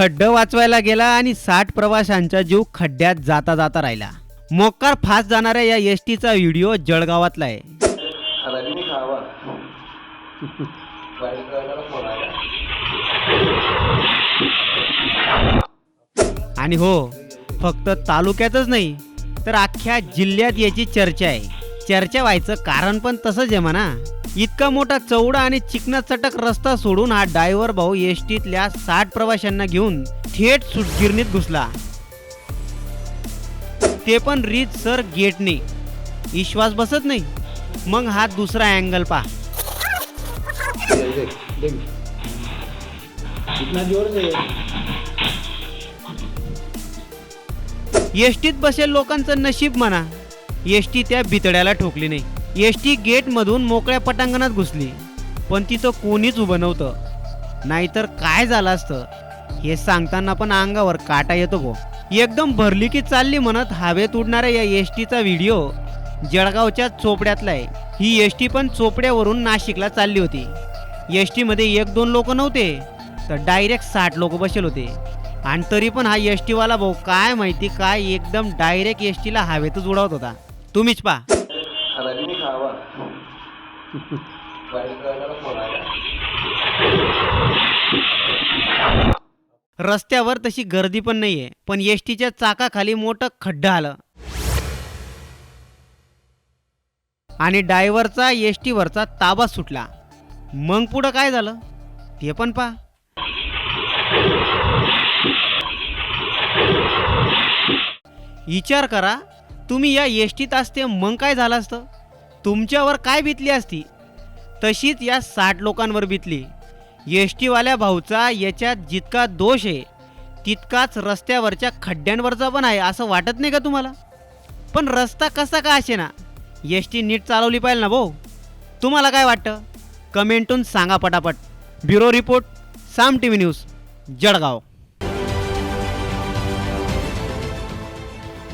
खड्ड वाचवायला गेला आणि साठ प्रवाशांचा जीव खड्ड्यात जाता जाता राहिला. मोकार फास्ट जाणाऱ्या या एस टीचा व्हिडिओ जळगावातला आहे. आणि हो फक्त तालुक्यातच नाही तर अख्ख्या जिल्ह्यात याची चर्चा आहे. चर्चा व्हायचं कारण पण तसंच आहे म्हणा. इतका मोठा चौडा आणि चिकना चटक रस्ता सोडून हा डायव्हर भाऊ एस टीतल्या साठ प्रवाशांना घेऊन थेट सुटगिरणीत घुसला. ते पण रीत सर गेटने. विश्वास बसत नाही. मग हा दुसरा अँगल पा एसटीत बसेल लोकांचं नशीब म्हणा. एसटी त्या बितड्याला ठोकली नाही. एस टी गेटमधून मोकळ्या पटांगणात घुसली पण तिथं कोणीच उभं नव्हतं. नाहीतर काय झालं असतं? हे सांगताना पण अंगावर काटा येतो गो. एकदम भरली की चालली म्हणत हवेत उडणाऱ्या या एसटीचा व्हिडिओ जळगावच्या चोपड्यातला आहे. ही एसटी पण चोपड्यावरून नाशिकला चालली होती. एस टीमध्ये एक दोन लोक नव्हते तर डायरेक्ट साठ लोक बसेल होते. आणि तरी पण हा एस टीवाला भाऊ काय माहिती काय एकदम डायरेक्ट एस टीला हवेतच उडवत होता. तुम्हीच पा खाना खावा. रस्त्यावर तशी गर्दी पण नाहीये पण एसटीच्या चाकाखाली मोठं खड्डा आलं. आणि डायव्हरचा एस वरचा ताबा सुटला. मग पुढं काय झालं? ते पण पा विचार करा तुम्ही या येष्टीत असते मग काय झालं असतं? तुमच्यावर काय बितली असती? तशीच या साठ लोकांवर बितली येष्टीवाल्या भाऊचा याच्यात जितका दोष आहे तितकाच रस्त्यावरच्या खड्ड्यांवरचा पण आहे असं वाटत नाही का तुम्हाला? पण रस्ता कसा का असे ना एस टी नीट चालवली पाहिजे ना भाऊ? तुम्हाला काय वाटतं? कमेंटून सांगा पटापट. Bureau report Saam TV news Jalgaon.